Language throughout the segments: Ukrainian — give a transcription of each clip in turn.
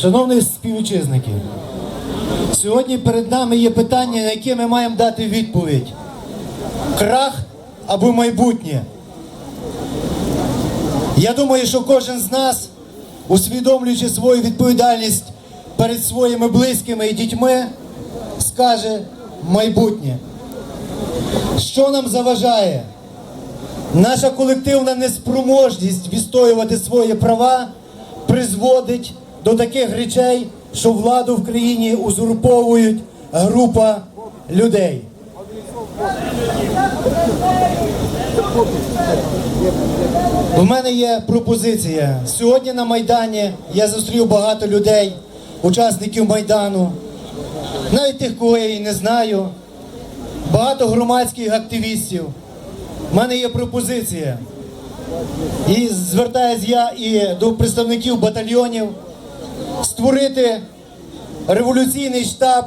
Шановні співвітчизники, сьогодні перед нами є питання, на яке ми маємо дати відповідь: крах або майбутнє. Я думаю, що кожен з нас, усвідомлюючи свою відповідальність перед своїми близькими і дітьми, скаже майбутнє. Що нам заважає? Наша колективна неспроможність відстоювати свої права призводить до таких речей, що владу в країні узурповують група людей. У мене є пропозиція. Сьогодні на Майдані я зустрів багато людей, учасників Майдану, навіть тих, кого я і не знаю, багато громадських активістів. У мене є пропозиція. І звертаюсь я і до представників батальйонів створити революційний штаб,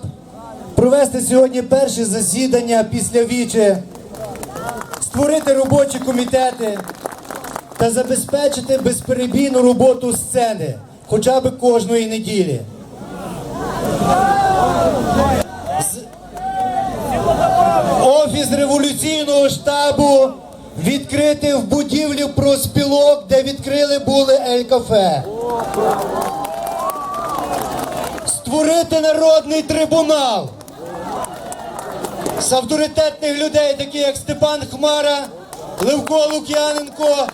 провести сьогодні перше засідання після віче, створити робочі комітети та забезпечити безперебійну роботу сцени хоча б кожної неділі. Офіс революційного штабу відкрити в будівлі проспілок, де відкрили були Ель-Кафе. Створити народний трибунал. З авторитетних людей, такі як Степан Хмара, Левко Лук'яненко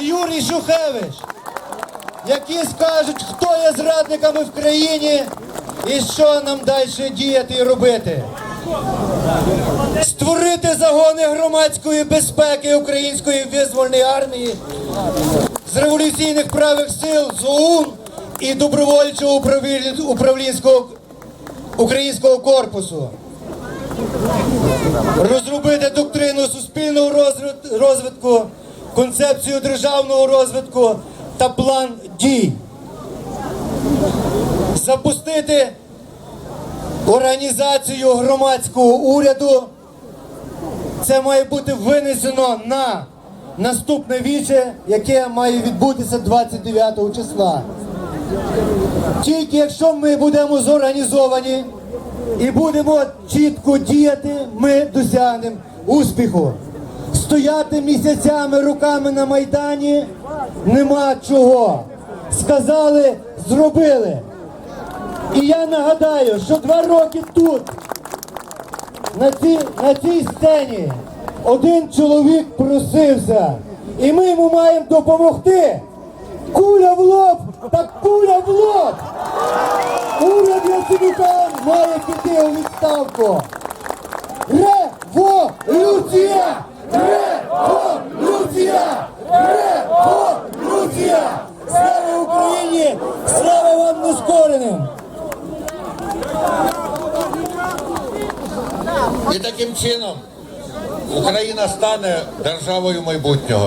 і Юрій Шухевич, які скажуть, хто є зрадниками в країні і що нам далі діяти і робити. Створити загони громадської безпеки Української визвольної армії з революційних правих сил з і добровольчого управлінського українського корпусу. Розробити доктрину суспільного розвитку, концепцію державного розвитку та план дій. Запустити організацію громадського уряду. Це має бути винесено на наступне віче, яке має відбутися 29 числа. Тільки якщо ми будемо зорганізовані і будемо чітко діяти, ми досягнемо успіху. Стояти місяцями руками на майдані нема чого. Сказали, зробили. І я нагадаю, що два роки тут, на цій, на цій сцені, один чоловік просився, і ми йому маємо допомогти. Куля в лоб, так куля Яценюка має піти у відставку. Революція! Революція! Революція! Слава Україні! Слава вам нескореним! І таким чином Україна стане державою майбутнього.